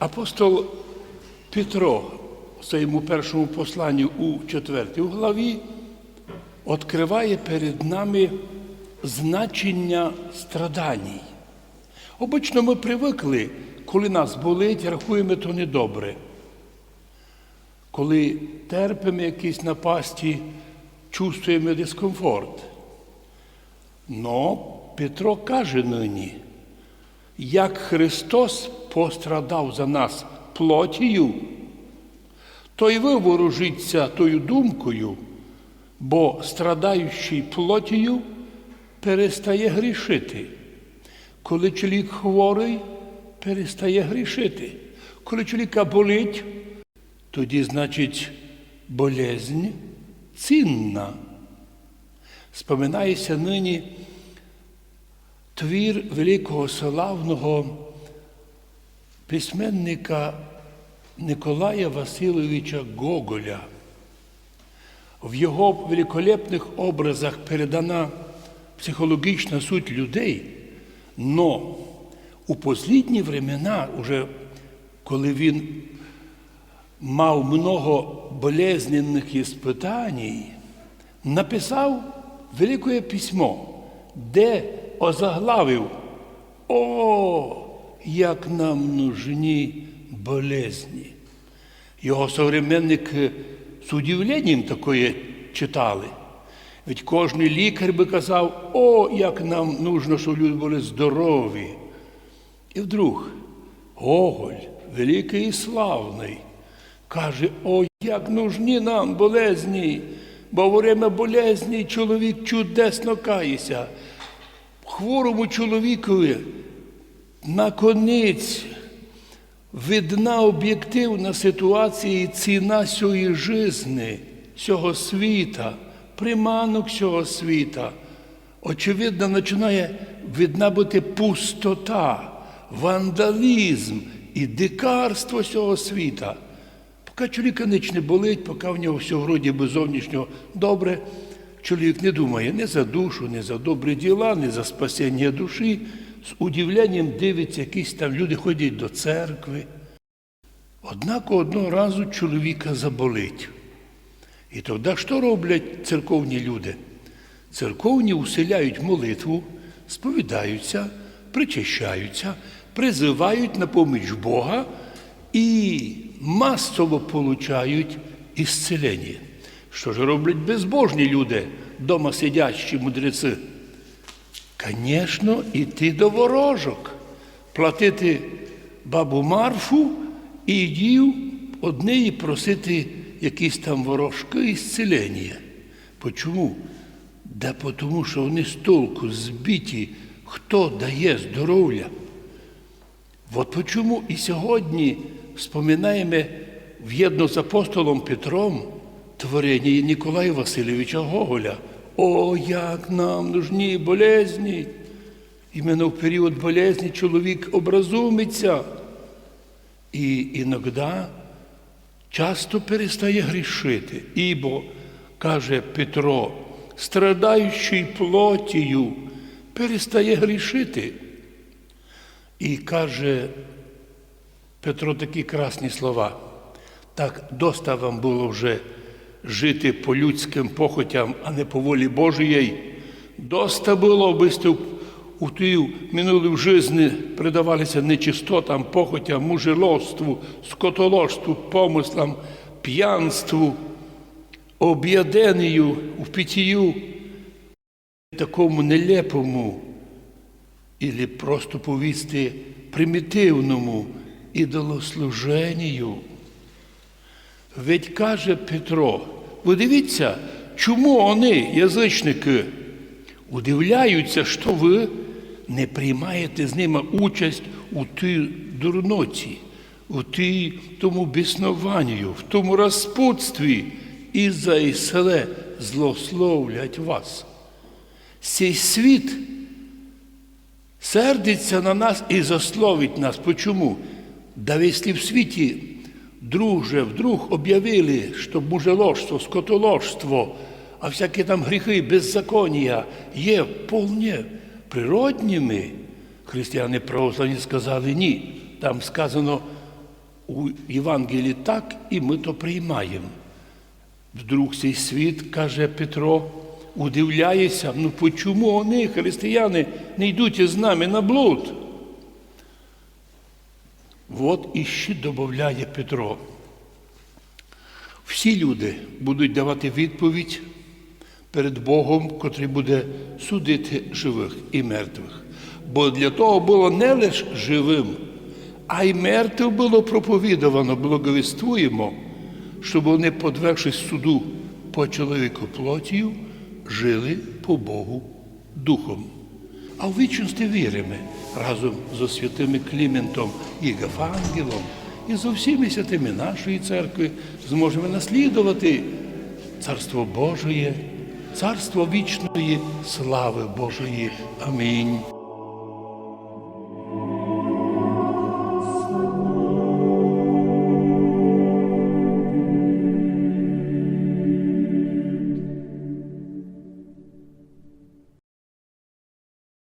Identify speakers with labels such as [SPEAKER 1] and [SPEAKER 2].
[SPEAKER 1] Апостол Петро в своєму першому посланні у 4 главі відкриває перед нами значення страданій. Обично ми привикли, коли нас болить, рахуємо то недобре. Коли терпимо якісь напасті, чувствуємо дискомфорт. Но Петро каже нині, як Христос пострадав за нас плотію, то й ви ворожіться тою думкою, бо страдаючий плотію перестає грішити. Коли чоловік хворий, перестає грішити. Коли чоловіка болить, тоді, значить, болезнь цінна. Споминається нині твір великого славного письменника Николая Васильовича Гоголя. В його великолепних образах передана психологічна суть людей, но у послідні времена, уже коли він мав много болезненних іспитань, написав велике письмо, де озаглавив О, як нам нужні болезні. Його современники з удивленням такое читали. Ведь кожен лікар би казав, о, як нам нужно, щоб люди були здорові. І вдруг Гоголь, великий і славний, каже, о, як нужні нам болезні, бо во время болезні чоловік чудесно кається. Хворому чоловікові наконець видна об'єктивна ситуація і ціна сьої жизни, цього світа, приманок цього світа. Очевидно, починає видна бути пустота, вандалізм і дикарство цього світа. Поки чоловіка ніч не болить, поки в нього все вроді би зовнішнього добре, чоловік не думає ні за душу, ні за добрі діла, ні за спасіння душі. З удивленням дивиться, якісь там люди ходять до церкви. Однак одного разу чоловіка заболить. І тоді що роблять церковні люди? Церковні уселяють молитву, сповідаються, причащаються, призивають на поміч Бога і масово получають ісцелення. Що ж роблять безбожні люди, дома сидячі мудреці? Звісно, йти до ворожок, платити бабу Марфу і дів однієї просити якісь там ворожки і зцілення. Почому? Да тому, що вони з толку збиті, хто дає здоров'я. От почому і сьогодні вспоминаємо в'єдно з апостолом Петром творення Ніколая Васильовича Гоголя. О, як нам нужні болезні. Іменно в період болезні чоловік образумиться. І іноді часто перестає грішити. Ібо, каже Петро, страдаючий плотію, перестає грішити. І каже Петро такі красні слова. Так доста вам було вже жити по людським похотям, а не по волі Божої. Доста було, аби у ту минулу жизни предавалися нечистотам, похотям, мужелоству, скотоложству, помислам, п'янству, об'єднанню, в питію, такому нелепому, і просто повісти примітивному ідолослуженню. Ведь каже Петро, ви дивіться, чому вони, язичники, удивляються, що ви не приймаєте з ними участь у тій дурноті, у тій тому біснуванню, в тому розпутстві і за і селе злословлять вас. Цей світ сердиться на нас і засловить нас. Почому? Да якщо в світі друже, вдруг об'явили, що мужеложство, скотоложство, а всякі там гріхи, беззаконня є вполне природніми, християни православні сказали ні. Там сказано у Євангелії так, і ми то приймаємо. Вдруг цей світ, каже Петро, удивляється, ну почому вони, християни, не йдуть із нами на блуд? От іще додає Петро. Всі люди будуть давати відповідь перед Богом, котрий буде судити живих і мертвих. Бо для того було не лише живим, а й мертвим було проповідувано, благовіствуємо, щоб вони, подвергшись суду по чоловіку плотію, жили по Богу духом. А в вічності віримо разом з святими Кліментом і Гафангелом і з усіми святими нашої церкви зможемо наслідувати Царство Божоє, Царство вічної слави Божої. Амінь.